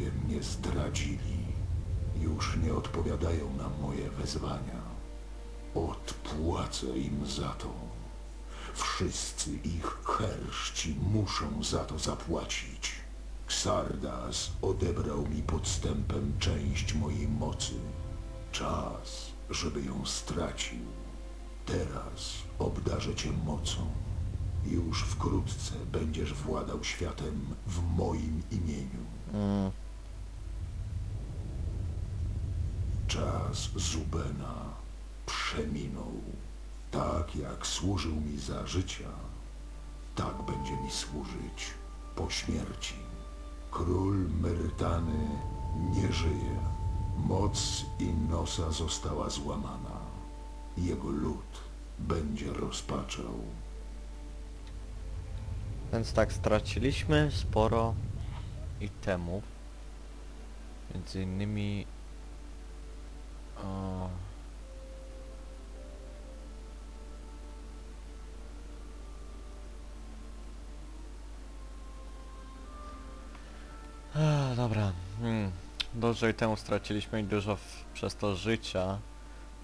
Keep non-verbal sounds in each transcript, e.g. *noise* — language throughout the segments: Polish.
Bogowie mnie zdradzili. Już nie odpowiadają na moje wezwania. Odpłacę im za to. Wszyscy ich herszci muszą za to zapłacić. Xardas odebrał mi podstępem część mojej mocy. Czas, żeby ją stracił. Teraz obdarzę cię mocą. Już wkrótce będziesz władał światem w moim imieniu. Mm, Czas Zubena przeminął. Tak jak służył mi za życia, tak będzie mi służyć po śmierci. Król Myrtany nie żyje. Moc Innosa została złamana. Jego lud będzie rozpaczał. więc tak, straciliśmy sporo itemów. Między innymi... O, Ech, dobra. Hmm. Dużo itemu straciliśmy i dużo w, przez to życia.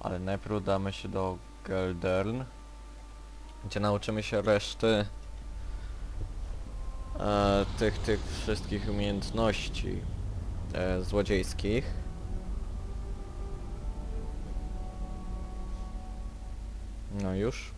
Ale najpierw udamy się do Geldern. Gdzie nauczymy się reszty e, tych, tych wszystkich umiejętności e, złodziejskich. No już.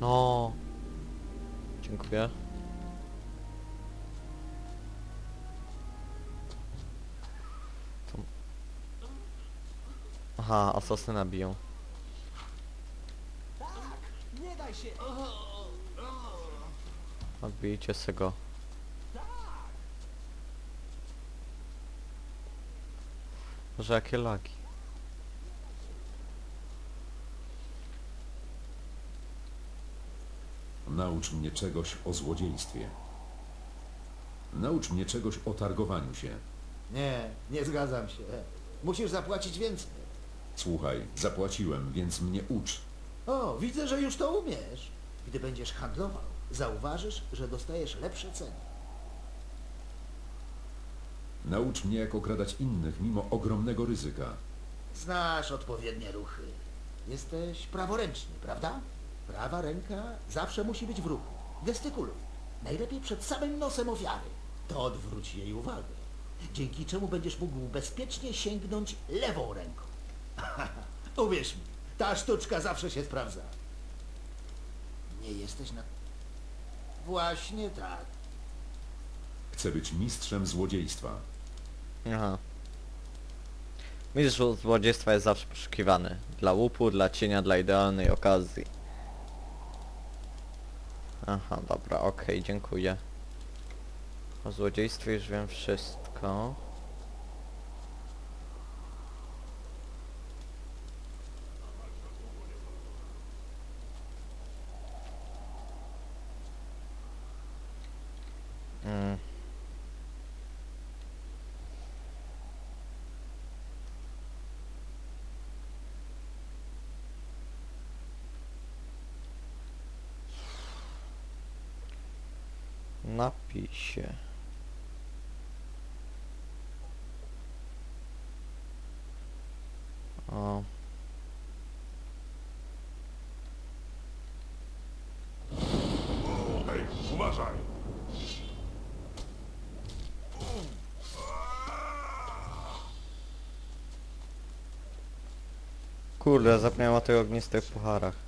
No. Dziękuję. To... Aha, asasyna biją. Nie daj się! Odbijcie se go. Że jakie lagi. Naucz mnie czegoś o złodziejstwie. Naucz mnie czegoś o targowaniu się. Nie, nie zgadzam się. Musisz zapłacić więcej. Słuchaj, zapłaciłem, więc mnie ucz. O, widzę, że już to umiesz. Gdy będziesz handlował, zauważysz, że dostajesz lepsze ceny. Naucz mnie, jak okradać innych mimo ogromnego ryzyka. Znasz odpowiednie ruchy. Jesteś praworęczny, prawda? Prawa ręka zawsze musi być w ruchu. Gestykuluj. Najlepiej przed samym nosem ofiary. To odwróci jej uwagę. Dzięki czemu będziesz mógł bezpiecznie sięgnąć lewą ręką. *laughs* Uwierz mi, ta sztuczka zawsze się sprawdza. Nie jesteś na... Właśnie tak. Chcę być mistrzem złodziejstwa. Aha. Mistrz złodziejstwa jest zawsze poszukiwany. Dla łupu, dla cienia, dla idealnej okazji. Aha, dobra, okej, dziękuję. O złodziejstwie już wiem wszystko. Mm. Napij się. O. Uważaj! Kurde, zapomniałem o tych ognistych pucharach.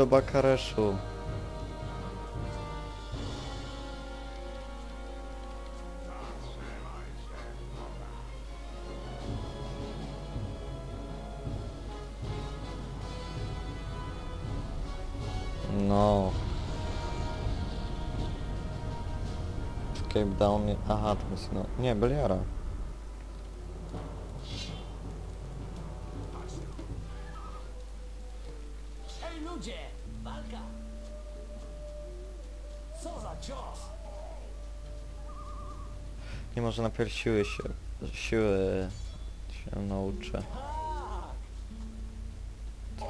Nie do Bakareszu. No. Cape Down... nie- Aha, to jest no... może najpierw siły się... siły się nauczę.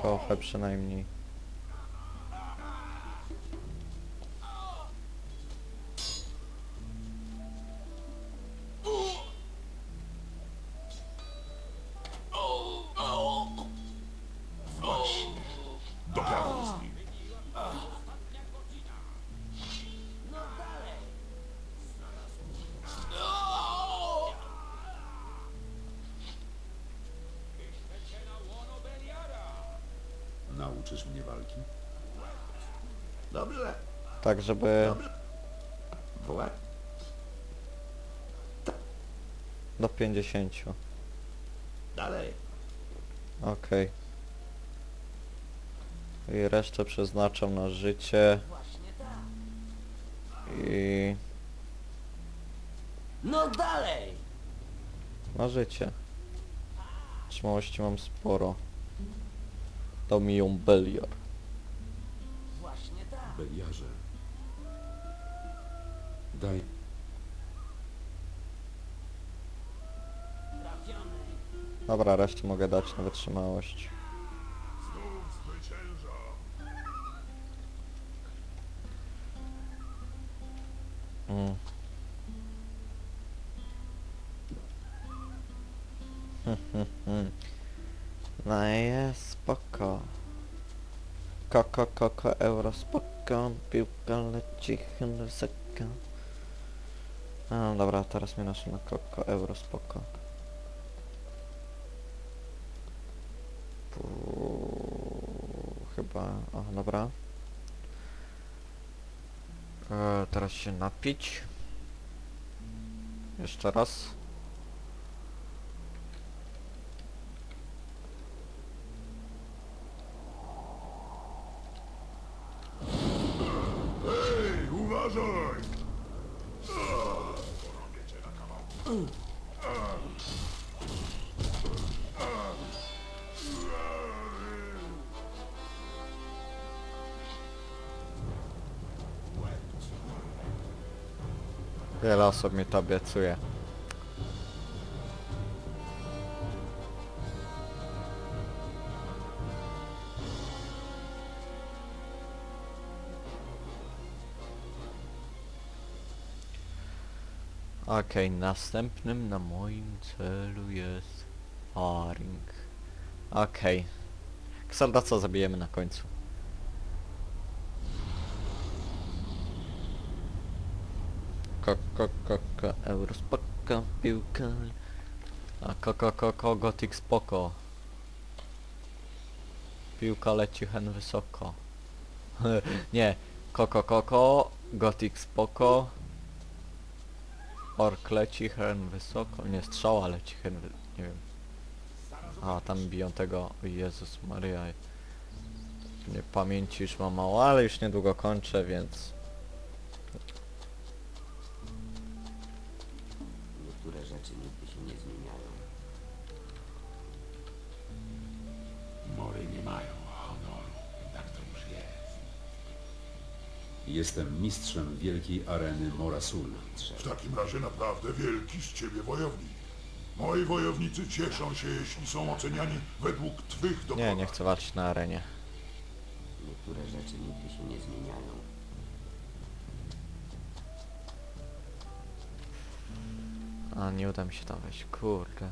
Trochę przynajmniej. Nauczysz mnie walki? Dobrze. Tak, żeby Wołać? do 50. Dalej. Okej. I resztę przeznaczam na życie Właśnie tak! i No dalej! na życie. Trzymałości mam sporo. Dał mi ją Belior. Właśnie tak! Beliarze. Daj. Dobra, resztę mogę dać na wytrzymałość. Koko, euro, spoko. Piłka leci wysoko. A, dobra, teraz mnie nasze na koko, euro, spoko. Chyba, o, dobra. E, teraz się napić. Jeszcze raz. Mi to obiecuje. Okej, następnym na moim celu jest Haring. Okej. Okay. co zabijemy na końcu? Koko, koko, euro spoko, piłka. A koko, koko, gotik spoko. Piłka leci hen wysoko. *laughs* Nie, koko, koko, gotik spoko. Ork leci hen wysoko. Nie, strzała leci hen nie wiem. A, tam biją tego... Jezus Maria. Nie pamięci już mam mało, ale już niedługo kończę, więc... Jestem mistrzem wielkiej areny Morasul. W takim razie naprawdę wielki z ciebie wojownik. Moi wojownicy cieszą się, jeśli są oceniani według twych dokonań. Nie, nie chcę walczyć na arenie. Niektóre rzeczy nigdy się nie zmieniają. A, nie uda mi się tam wejść, kurde.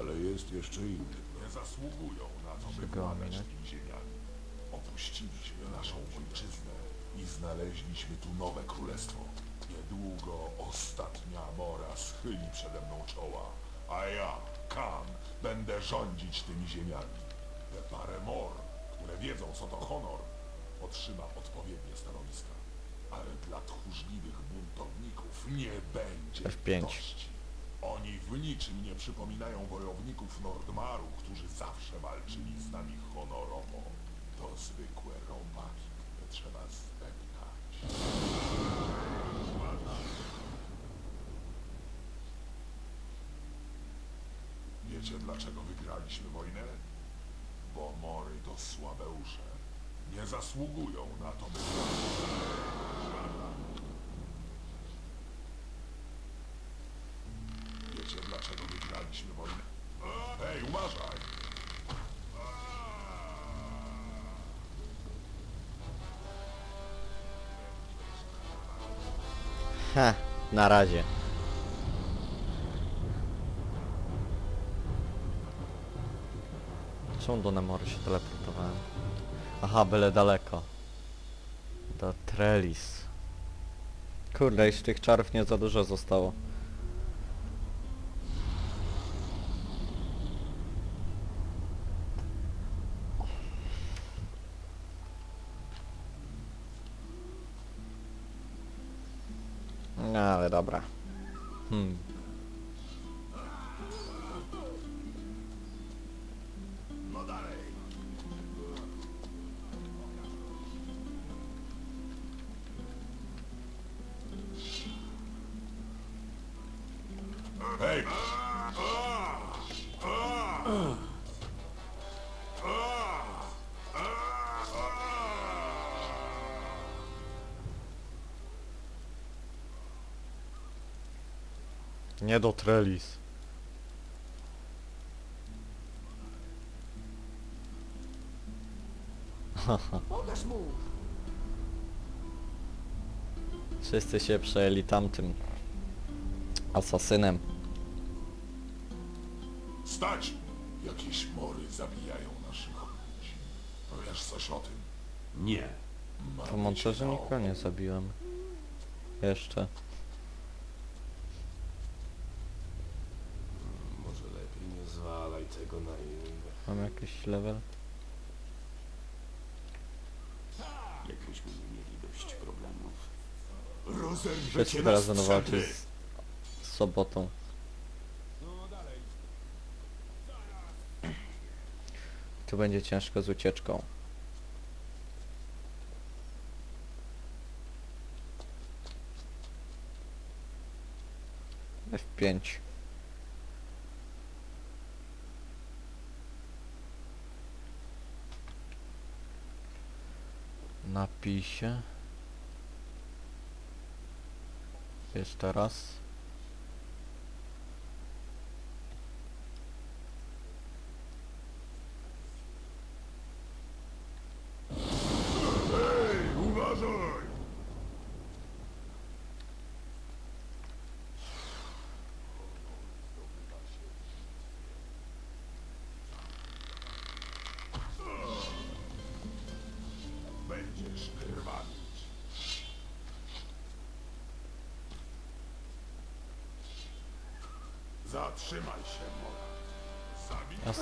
Ale jest jeszcze inny. Nie zasługują na to, by Czego władać ominąć? tymi ziemiami. Opuściliśmy naszą ojczyznę i znaleźliśmy tu nowe królestwo. Niedługo ostatnia mora schyli przede mną czoła, a ja, Kan, będę rządzić tymi ziemiami. Te parę mor, które wiedzą co to honor, otrzyma odpowiednie stanowiska. Ale dla tchórzliwych buntowników nie będzie F5. litości. Oni w niczym nie przypominają wojowników Nordmaru, którzy zawsze walczyli z nami honorowo. To zwykłe robaki, trzeba zdeptać. Wiecie dlaczego wygraliśmy wojnę? Bo Mory to słabeusze. Nie zasługują na to, by... Ha, na razie. Czemu do Nemory się teleportowałem? Aha, byle daleko. Do Trellis. Kurde, już tych czarów nie za dużo zostało. No, ale dobra. Hmm. Nie do Trellis. Pokaż mu! Wszyscy się przejęli tamtym asasynem. Stać! Jakieś mory zabijają naszych ludzi. Wiesz coś o tym? Nie. Mamy To montaży cię na nikogo nie zabiłem. Jeszcze. Może lepiej nie zwalaj tego na innych. Mam jakiś level? Jakbyśmy nie mieli dość problemów. Rozerwę na teraz strzępy! z, z sobotą. Tu będzie ciężko z ucieczką. F5. Napisie. Jeszcze raz. Zatrzymaj się, Mora. Zabij A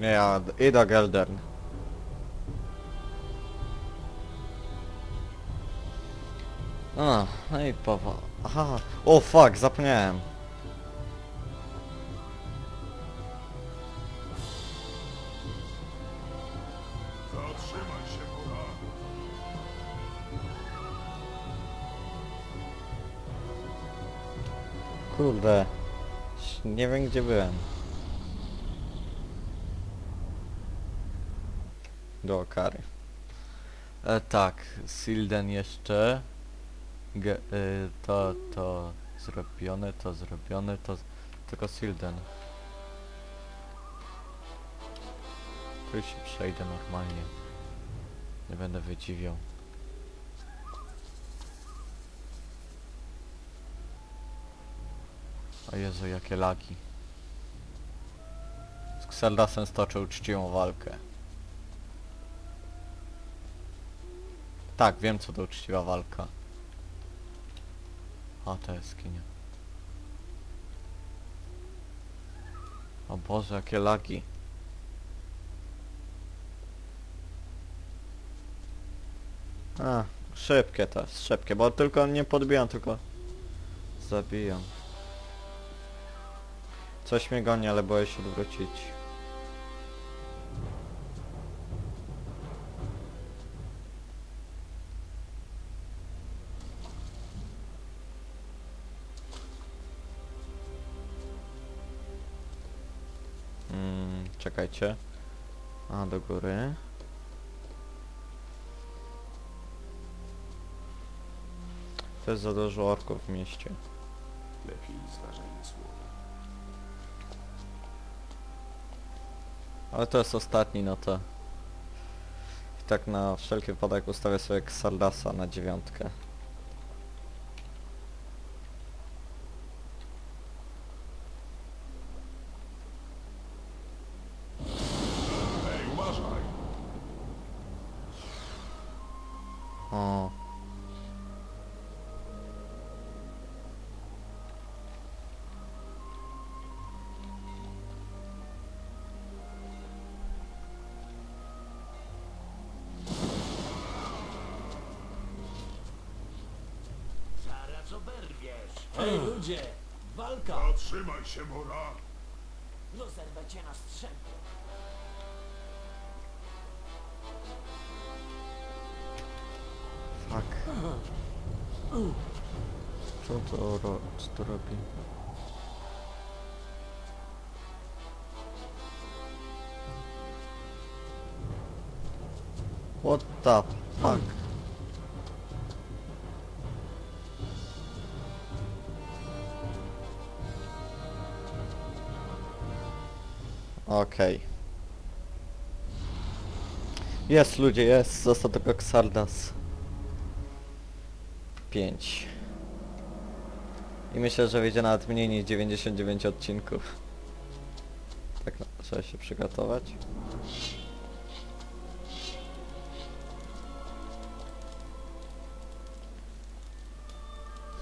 Ja, idę Geldern. A, no i powa... Aha, o fuck, zapomniałem. Zatrzymaj się. Kurde. Nie wiem gdzie byłem. Do kary. E, tak, Silden jeszcze. Ge, y, to, to zrobione, to zrobione, to... Tylko Silden. Tu się przejdę normalnie. Nie będę wydziwiał. O Jezu, jakie lagi. Z Xeldasem stoczę uczciwą walkę. Tak, wiem co to uczciwa walka. A, to jest skinia. O Boże, jakie lagi. A, szybkie to jest, szybkie, bo tylko nie podbijam, tylko zabijam. Coś mnie goni, ale boję się odwrócić. A, do góry. To jest za dużo orków w mieście. Lepiej zważajmy słowa. Ale to jest ostatni, no to... I tak na wszelki wypadek ustawię sobie Xardasa na dziewiątkę. Zaraz oberwiesz. Hej ludzie, walka! Zatrzymaj się, Mora! Rozerwę cię na strzępy. Fuck. Co to, ro co to robi? What the fuck? Okej. Jest ludzie, jest. Został tylko Xardas. 5. I myślę, że wyjdzie nawet mniej niż 99 odcinków. Tak, no, trzeba się przygotować.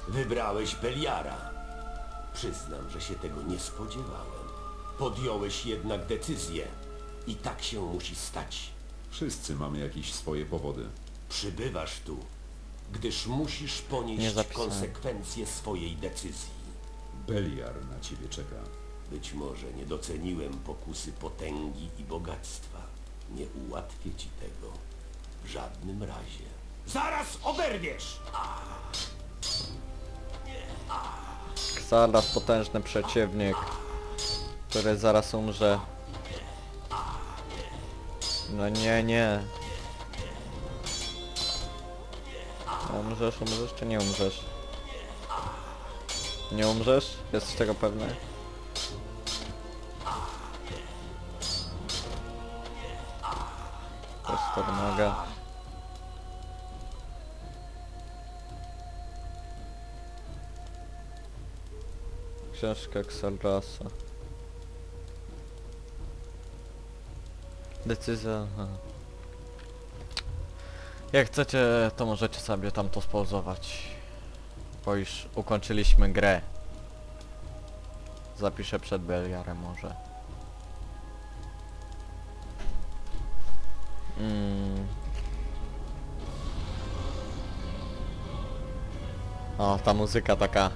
Wybrałeś Beliara. Przyznam, że się tego nie spodziewałem. Podjąłeś jednak decyzję. I tak się musi stać. Wszyscy mamy jakieś swoje powody. Przybywasz tu, gdyż musisz Nie ponieść zapisałem. konsekwencje swojej decyzji. Beliar na ciebie czeka. Być może nie doceniłem pokusy potęgi i bogactwa. Nie ułatwię ci tego. W żadnym razie. Zaraz oberwiesz! Xardas potężny przeciwnik, który zaraz umrze. No nie, nie. Umrzesz, umrzesz czy nie umrzesz? Nie umrzesz? Jesteś tego pewny? Jest to wymaga. Książka Xalrasa. Decyzja... Jak chcecie, to możecie sobie tam to spauzować. Bo już ukończyliśmy grę. Zapiszę przed Beliarem może. Mm. O, ta muzyka taka.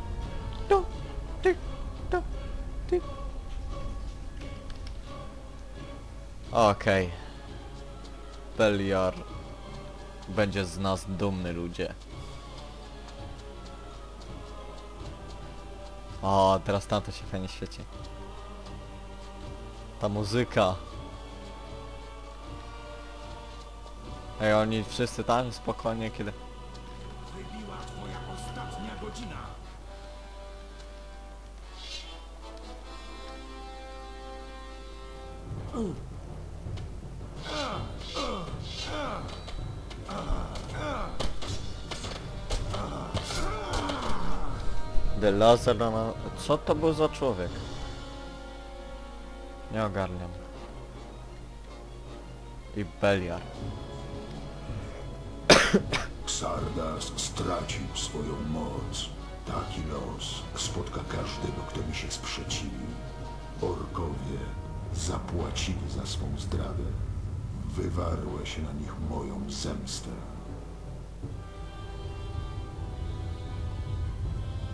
Okej. Beliar będzie z nas dumny ludzie. O, teraz tamto się fajnie świeci. Ta muzyka. Ej, oni wszyscy tam spokojnie, kiedy... Wybiła twoja ostatnia godzina! Laser na... Co to był za człowiek? Nie ogarniam. I Beliar. Xardas stracił swoją moc. Taki los spotka każdego, kto mi się sprzeciwi. Orkowie płacili za swą zdradę. Wywarłeś na nich moją zemstę.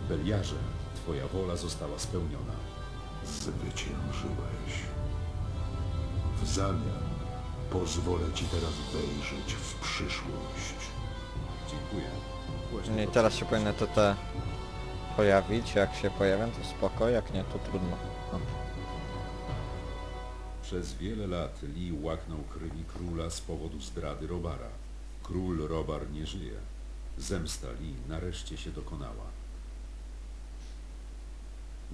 Beliarze, twoja wola została spełniona. Zwyciężyłeś. W zamian pozwolę ci teraz wejrzeć w przyszłość. Dziękuję. Właśnie No i to teraz się powinny te te pojawić. Jak się pojawią to spoko, jak nie to trudno. No. Przez wiele lat Lee łaknął krwi króla z powodu zdrady Robara. Król Robar nie żyje. Zemsta Lee nareszcie się dokonała.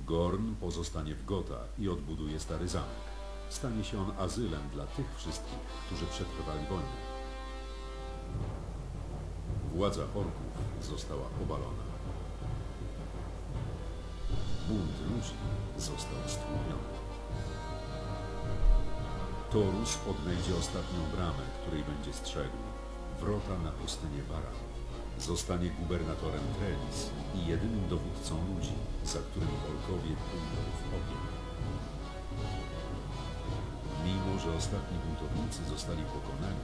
Gorn pozostanie w Gotha i odbuduje stary zamek. Stanie się on azylem dla tych wszystkich, którzy przetrwali wojnę. Władza orków została obalona. Bunt ludzi został stłumiony. Torus odnajdzie ostatnią bramę, której będzie strzegł. Wrota na pustynię Bara. Zostanie gubernatorem Trellis i jedynym dowódcą ludzi, za którym Orkowie pójdą w ogień. Mimo, że ostatni buntownicy zostali pokonani,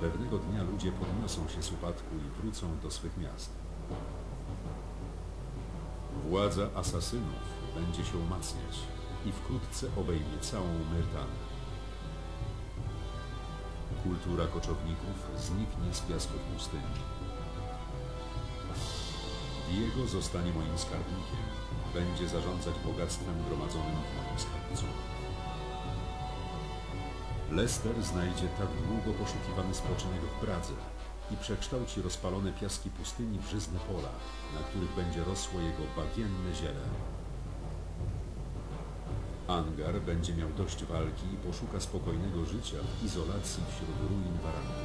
pewnego dnia ludzie podniosą się z upadku i wrócą do swych miast. Władza asasynów będzie się umacniać i wkrótce obejmie całą Myrtanę. Kultura koczowników zniknie z piasków pustyni. Diego zostanie moim skarbnikiem. Będzie zarządzać bogactwem gromadzonym w moim skarbcu. Lester znajdzie tak długo poszukiwany spoczynek w Pradze i przekształci rozpalone piaski pustyni w żyzne pola, na których będzie rosło jego bagienne ziele. Angar będzie miał dość walki i poszuka spokojnego życia w izolacji wśród ruin Warantu.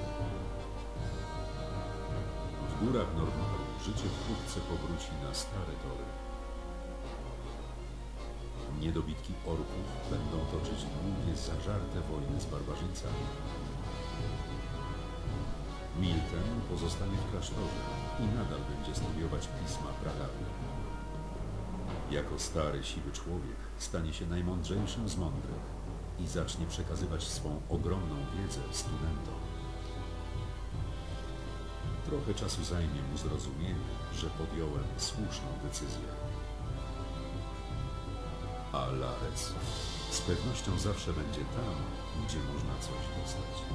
W górach Nordmaru życie wkrótce powróci na stare tory. Niedobitki orków będą toczyć długie, zażarte wojny z barbarzyńcami. Milten pozostanie w klasztorze i nadal będzie studiować pisma pradawne. Jako stary, siwy człowiek stanie się najmądrzejszym z mądrych i zacznie przekazywać swą ogromną wiedzę studentom. Trochę czasu zajmie mu zrozumienie, że podjąłem słuszną decyzję. A Larec z pewnością zawsze będzie tam, gdzie można coś dostać.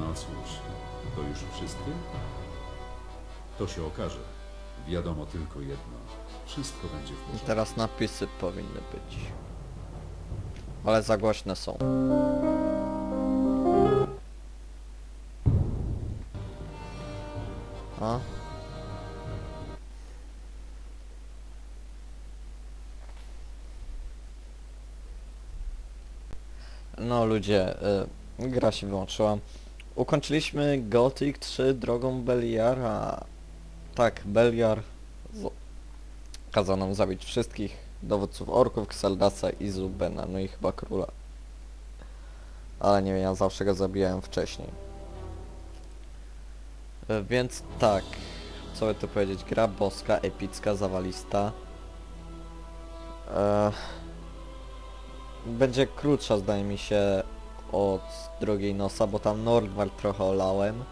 No cóż, to już wszystko? To się okaże. Wiadomo tylko jedno. Wszystko będzie w porządku. teraz napisy powinny być. Ale za głośne są. Ludzie, y, gra się wyłączyła. Ukończyliśmy Gothic 3 drogą Beliara. Tak, Beliar kazał nam zabić wszystkich dowódców orków, Xeldasa i Zubena, no i chyba króla. Ale nie wiem, ja zawsze go zabijałem wcześniej. E, Więc tak, co by tu powiedzieć, gra boska, epicka, zawalista. E, będzie krótsza zdaje mi się od drugiej nosa, bo tam Nordwar trochę olałem.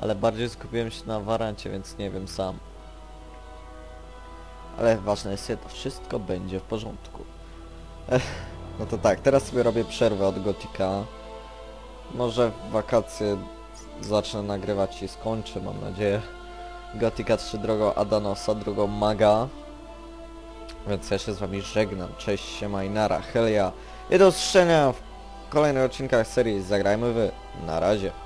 Ale bardziej skupiłem się na warancie, więc nie wiem sam. Ale ważne jest jedno, wszystko będzie w porządku. Ech, no to tak, teraz sobie robię przerwę od Gotika. Może w wakacje zacznę nagrywać i skończę, mam nadzieję. Gotika 3 drogą Adanosa, drugą Maga. Więc ja się z wami żegnam. Cześć, siema i nara, helia. I do usłyszenia w kolejnych odcinkach serii Zagrajmy Wy. Na razie.